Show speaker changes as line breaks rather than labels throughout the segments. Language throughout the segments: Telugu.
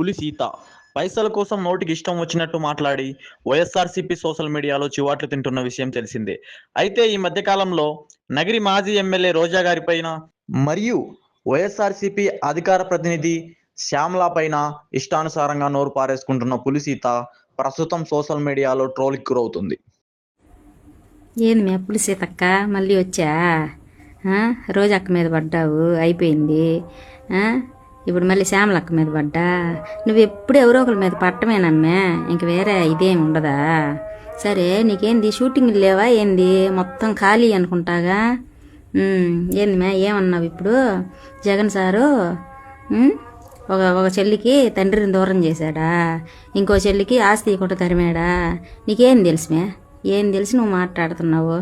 పులి సీత. పైసల కోసం నోటికి ఇష్టం వచ్చినట్టు మాట్లాడి వైఎస్ఆర్సీపీ సోషల్ మీడియాలో చివాట్లు తింటున్న విషయం తెలిసిందే. అయితే ఈ మధ్య కాలంలో నగిరి మాజీ ఎమ్మెల్యే రోజా గారి పైన మరియు వైఎస్ఆర్సీపీ అధికార ప్రతినిధి శ్యామ్లా పైన ఇష్టానుసారంగా నోరు పారేసుకుంటున్న పులి సీత ప్రస్తుతం సోషల్ మీడియాలో ట్రోల్కి గురవుతుంది.
ఏంది మీ పులి సీతక్క? మళ్ళీ వచ్చా? ఆ? మీద పడ్డావు? అయిపోయింది? ఇప్పుడు మళ్ళీ శ్యామలక్క మీద పడ్డా? నువ్వు ఎప్పుడు ఎవరో ఒకరి మీద పట్టమేనమ్మే. ఇంక వేరే ఇదేం ఉండదా? సరే నీకేంది? షూటింగ్ లేవా? ఏంది? మొత్తం ఖాళీ అనుకుంటాగా? ఏంది మే ఏమన్నావు ఇప్పుడు? జగన్ సారు ఒక ఒక చెల్లికి తండ్రిని దూరం చేశాడా? ఇంకో చెల్లికి ఆస్తి కూడా తరిమాడా? నీకేం తెలుసుమే? ఏం తెలిసి నువ్వు మాట్లాడుతున్నావు?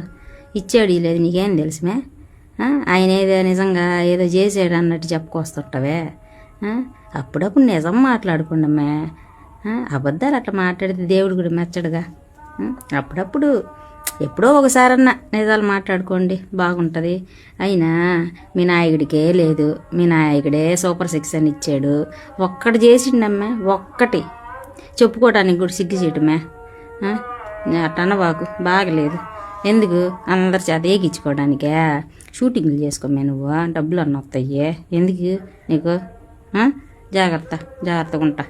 ఇచ్చాడు లేదు నీకేం తెలుసుమే? ఆయన ఏదో నిజంగా ఏదో చేసాడు అన్నట్టు చెప్పుకొస్తుంటావే. అప్పుడప్పుడు నిజం మాట్లాడుకుండమ్మే అబద్ధాలు అట్లా మాట్లాడితే దేవుడు కూడా మెచ్చడుగా? అప్పుడప్పుడు ఎప్పుడో ఒకసారన్నా నిజాలు మాట్లాడుకోండి బాగుంటుంది. అయినా మీ నాయకుడికే లేదు మీ నాయకుడే సూపర్ సిక్స్ అని ఇచ్చాడు. ఒక్కటి చేసిండమ్మా ఒక్కటి. చెప్పుకోవడానికి కూడా సిగ్గు చేయటమే అట్టన్న బాకు బాగలేదు. ఎందుకు? అందరి చేత ఏగించుకోవడానికే షూటింగ్లు చేసుకోమే నువ్వు డబ్బులు అన్న వస్తాయి. ఎందుకు? నీకు జాగ్రత్త జాగ్రత్తగా ఉంటా.